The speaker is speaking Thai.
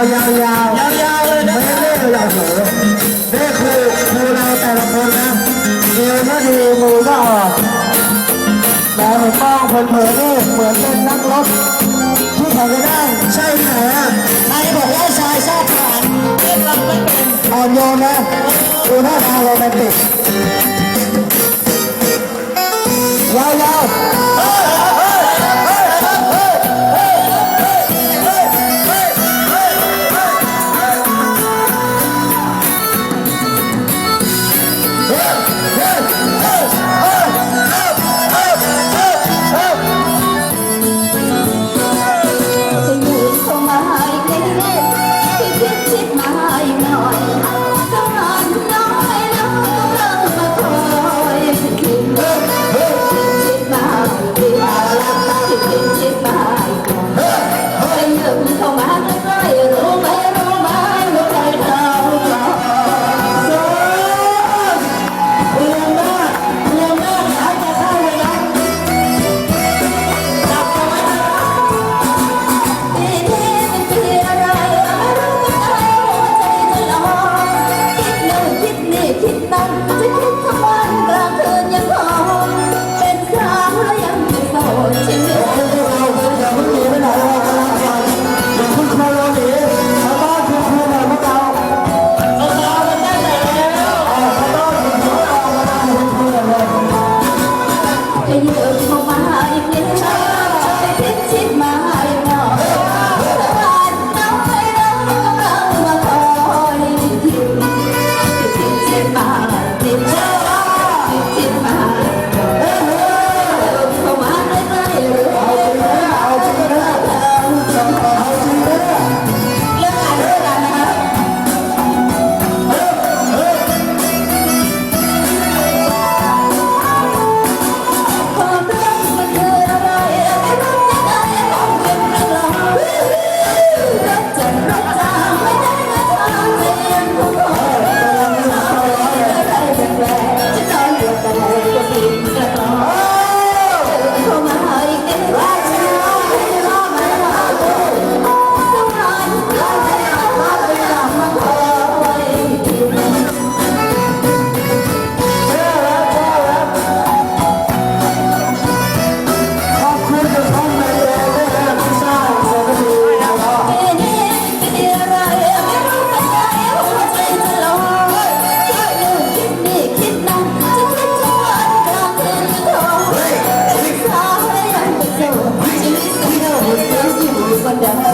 วยาวยาวยาวเลยนะไม่ได้เลยนยากเสมอนี่คือครูเราแต่ละคนนะเดียวก็ดีมือก็ออกแต่หลวงป้องนเผลอนี่เหมือนเป็นนักรบที่แข่งกันใช่ไหมอะนบอกว่าชายชาติฐานเรียรับไม่เป็นอ่อนโยนนะดูท่าทางโรแมนติก 可以 Obrigada.